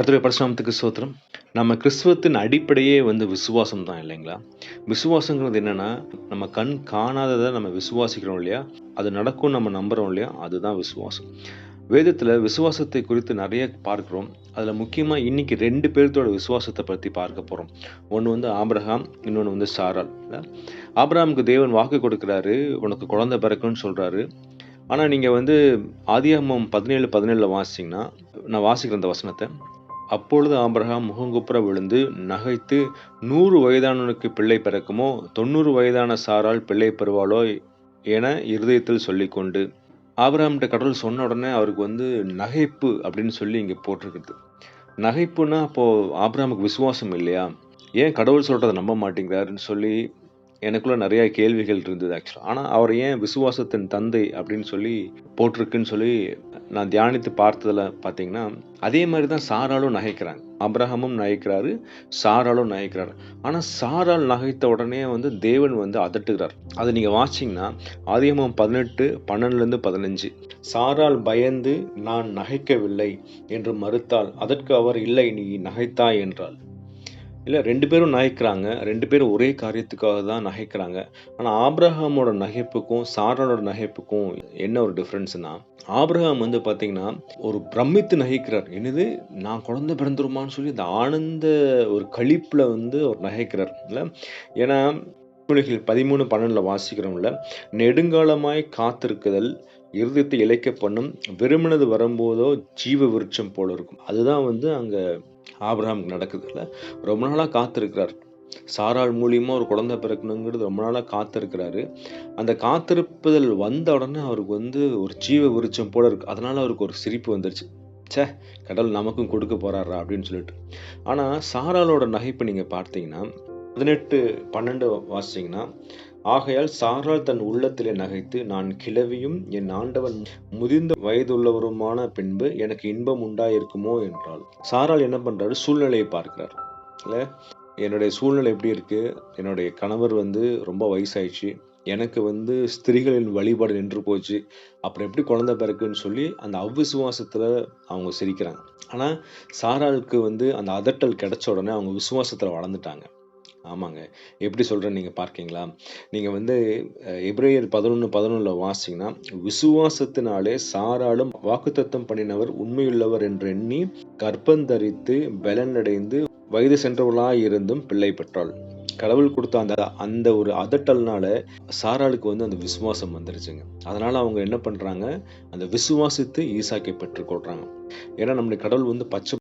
கர்த்தருடைய பரிசுநாமத்துக்கு சோத்திரம் நம்ம கிறிஸ்துவத்தின் அடிப்படையே வந்து விசுவாசம் தான் இல்லைங்களா? விசுவாசங்கிறது என்னன்னா நம்ம கண் காணாததை நம்ம விசுவாசிக்கிறோம் இல்லையா? அது நடக்கும் நம்ம நம்புகிறோம் இல்லையா? அதுதான் விசுவாசம். வேதத்தில் விசுவாசத்தை குறித்து நிறைய பார்க்குறோம். அதில் முக்கியமாக இன்னைக்கு ரெண்டு பேர்த்தோட விசுவாசத்தை பற்றி பார்க்க போகிறோம் ஒன்று வந்து ஆப்ரஹாம் இன்னொன்று வந்து சாரால் ஆப்ரஹாமுக்கு தேவன் வாக்கு கொடுக்குறாரு உனக்கு குழந்தை பிறக்குன்னு சொல்கிறாரு ஆனால் நீங்கள் வந்து ஆதியாமம் பதினேழு பதினேழில் வாசிச்சிங்கன்னா நான் வாசிக்கிறேன் அந்த வசனத்தை. அப்பொழுது ஆபிரகாம் முகங்குப்புற விழுந்து நகைத்து நூறு வயதானவனுக்கு பிள்ளை பிறக்குமோ தொண்ணூறு வயதான சாரால் பிள்ளை பெறுவாளோ என இருதயத்தில் சொல்லிக்கொண்டு ஆபிரகாம்கிட்ட கடவுள் சொன்ன உடனே அவருக்கு வந்து நகைப்பு அப்படின்னு சொல்லி இங்கே போட்டிருக்குது நகைப்புன்னா அப்போது ஆபிரகாமுக்கு விசுவாசம் இல்லையா? ஏன் கடவுள் சொல்கிறத நம்ப மாட்டேங்கிறாருன்னு சொல்லி எனக்குள்ள நிறையா கேள்விகள் இருந்தது ஆக்சுவலாக ஆனால் அவர் ஏன் விசுவாசத்தின் தந்தை அப்படின்னு சொல்லி போட்டிருக்குன்னு சொல்லி நான் தியானித்து பார்த்ததில் பார்த்தீங்கன்னா அதே மாதிரி தான் சாராலும் நகைக்கிறாங்க. அப்ரஹமும் நகைக்கிறாரு சாராலும் நகைக்கிறாரு. ஆனால் சாரால் நகைத்த உடனே வந்து தேவன் வந்து அதட்டுகிறார். அதை நீங்கள் வாட்சிங்கன்னா அதிகமும் பதினெட்டு பன்னெண்டுலேருந்து பதினஞ்சு. சாரால் பயந்து நான் நகைக்கவில்லை என்று மறுத்தால் அதற்கு அவர் இல்லை நீ நகைத்தாய் என்றாள். இல்லை ரெண்டு பேரும் நகைக்கிறாங்க. ரெண்டு பேரும் ஒரே காரியத்துக்காக தான் நகைக்கிறாங்க. ஆனால் ஆப்ரஹாமோட நகைப்புக்கும் சாராளோட நகைப்புக்கும் என்ன ஒரு டிஃப்ரென்ஸ்னா ஆப்ரஹாம் வந்து பார்த்தீங்கன்னா ஒரு பிரமித்து நகைக்கிறார். என்னது? நான் குழந்தை பிறந்துருமான்னு சொல்லி இந்த ஆனந்த ஒரு கழிப்பில் வந்து அவர் நகைக்கிறார். இல்லை ஏன்னா மொழிகள் பதிமூணு பன்னெண்டில் வாசிக்கிறோம்ல நெடுங்காலமாய் காத்திருக்குதல் இருதயத்தை இழைக்க பண்ணும் விரும்பினது வரும்போதோ ஜீவ விருட்சம் போல இருக்கும். அதுதான் வந்து அங்கே ஆப்ரஹாமுக்கு நடக்குதுல்ல ரொம்ப நாளாக காத்திருக்கிறார். சாராள் மூலியமா ஒரு குழந்தை பிறக்கணுங்கிறது ரொம்ப நாளாக காத்திருக்கிறாரு. அந்த காத்திருப்புதல் வந்த உடனே அவருக்கு வந்து ஒரு ஜீவ விருச்சம் போல இருக்கு. அதனால அவருக்கு ஒரு சிரிப்பு வந்துருச்சு. ச்சே கடவுள் நமக்கும் கொடுக்க போறாரா அப்படின்னு சொல்லிட்டு. ஆனா சாராளோட நகைப்பு நீங்க பார்த்தீங்கன்னா பதினெட்டு பன்னெண்டு வாசிங்கன்னா ஆகையால் சாராள் தன் உள்ளத்திலே நகைத்து நான் கிழவியும் என் ஆண்டவன் முதிர்ந்த வயதுள்ளவருமான பின்பு எனக்கு இன்பம் உண்டாயிருக்குமோ? என்றால் சாரால் என்ன பண்றாரு? சூழ்நிலையை பார்க்கிறார். இல்லை என்னுடைய சூழ்நிலை எப்படி இருக்கு? என்னுடைய கணவர் வந்து ரொம்ப வயசாயிடுச்சு. எனக்கு வந்து ஸ்திரீகளின் வழிபாடு நின்று போச்சு. அப்புறம் எப்படி குழந்தை பிறக்குன்னு சொல்லி அந்த அவ்விசுவாசத்தில் அவங்க சிரிக்கிறாங்க. ஆனால் சாராளுக்கு வந்து அந்த அதட்டல் கிடைச்ச உடனே அவங்க விசுவாசத்தில் வளர்ந்துட்டாங்க. ஆமாங்க. எப்படி சொல்றேன்னு நீங்கள் பார்க்கீங்களா? நீங்கள் வந்து எப்ரேயர் பதினொன்று பதினொன்றில் வாசிங்கன்னா விசுவாசத்தினாலே சாராலும் வாக்குத்தத்தம் பண்ணினவர் உண்மையுள்ளவர் என்று எண்ணி கர்ப்பந்தரித்து பலனடைந்து வயது சென்றவளாய் இருந்தும் பிள்ளை பெற்றாள். கடவுள் கொடுத்த அந்த அந்த ஒரு அதட்டல்னால சாராளுக்கு வந்து அந்த விசுவாசம் வந்துருச்சுங்க. அதனால அவங்க என்ன பண்றாங்க? அந்த விசுவாசித்து ஈசாக்கை பெற்றுக்கொள்றாங்க. ஏன்னா நம்முடைய கடவுள் வந்து பச்சை